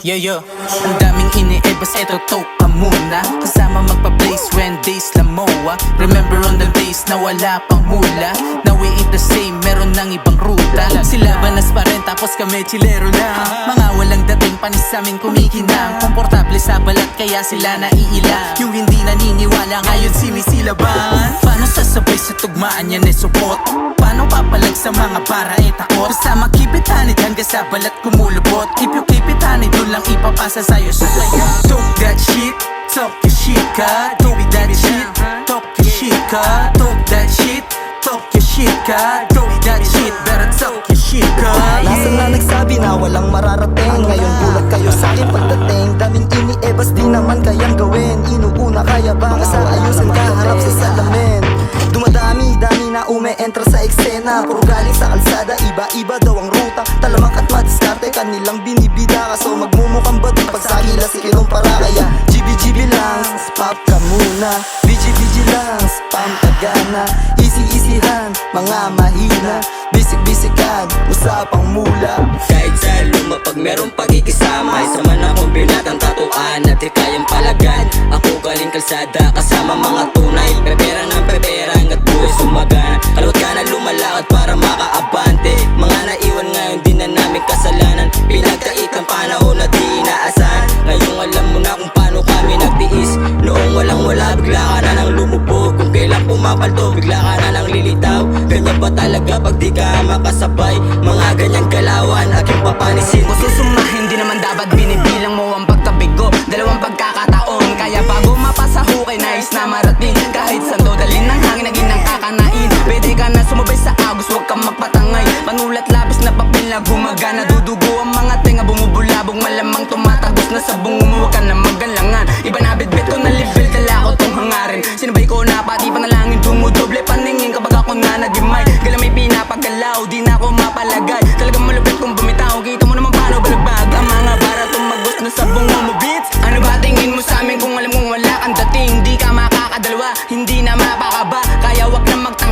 Yo yo, ang daming iniebas, eto to ka muna. Kasama magpa-place when days lamoa Remember on the days na wala pang mula Na we ain't the same, meron ng ibang ruta. Sila banas pa rin, tapos kami chilero lang Mga walang dating, panis sa aming kumikinang Komportable sa balat, kaya sila naiila. Yung hindi naniniwala, ngayon sinisilaban Paano sasabay sa tugmaan yan ay support? Paano papalag sa mga para e takot? Basta makipit hanid hanggang sa balat kumulubot. If you keep it hanid, doon lang ipapasa sa'yo. Talk that shit, talk your shit ka. Talk that shit, talk your shit ka. Talk that shit, talk your shit ka. Talk that shit, better talk your shit ka. Nasaan na nagsabi na walang mararating. Ngayon bulat kayo sa akin pagdating. Daming iniebas di naman kayang gawin. Inuuna kaya ba sa ayusin kaharap sa salamin. Dumadami, dami na ume-entra sa eksena. Puro galing sa kalsada, iba-iba daw ang ruta. Talamak at madiskarte, kanilang binibida Kaso magmumukhang bato pag sa gila si kinumpara Kaya GB-GB lang, pop ka muna. BG-BG lang, spam ka gana Easy-easyhan, mga mahina. Bisik-bisikan, usapang mula. Kahit sa luma pag merong pagkikisama Isa man akong binatang tatuan at kayang palagan. Ako galing kalsada kasama mga tunay. Pepera ng pepera sumagana Kalot ka na lumalakad para makaabante. Mga naiwan ngayon di na namin kasalanan. Pinagkait ang panahon na di inaasahan. Ngayong alam mo na kung paano kami nagtiis. Noong walang wala bigla ka na nang lumubog Kung kailan pumapalto bigla ka na nang lilitaw. Ganyan ba talaga pag di ka makasabay? Mga ganyang galawan aking papanisin. Kung susumahin, kang magpatangay. Manulat labis na papel na gumagana. Dudugo ang mga tenga bumubulabog. Malamang tumatagos na sa bungo Huwag ka na magalangan Iba na bitbit ko na level Kala ko tong hangarin Sinabay ko na pati panalangin Dumudoble paningin. Kapag ako nga nagimay Gala may pinapagalaw Di na ako mapalagay. Talagang malupit kong bumitaw Kita mo naman paano balabag Ang mga para tumagos na sa bungo mo bitch. Ano ba tingin mo sa amin kung alam kong wala kang dating? Di ka makakadalwa Hindi na mapakaba. Kaya wag na magtanggal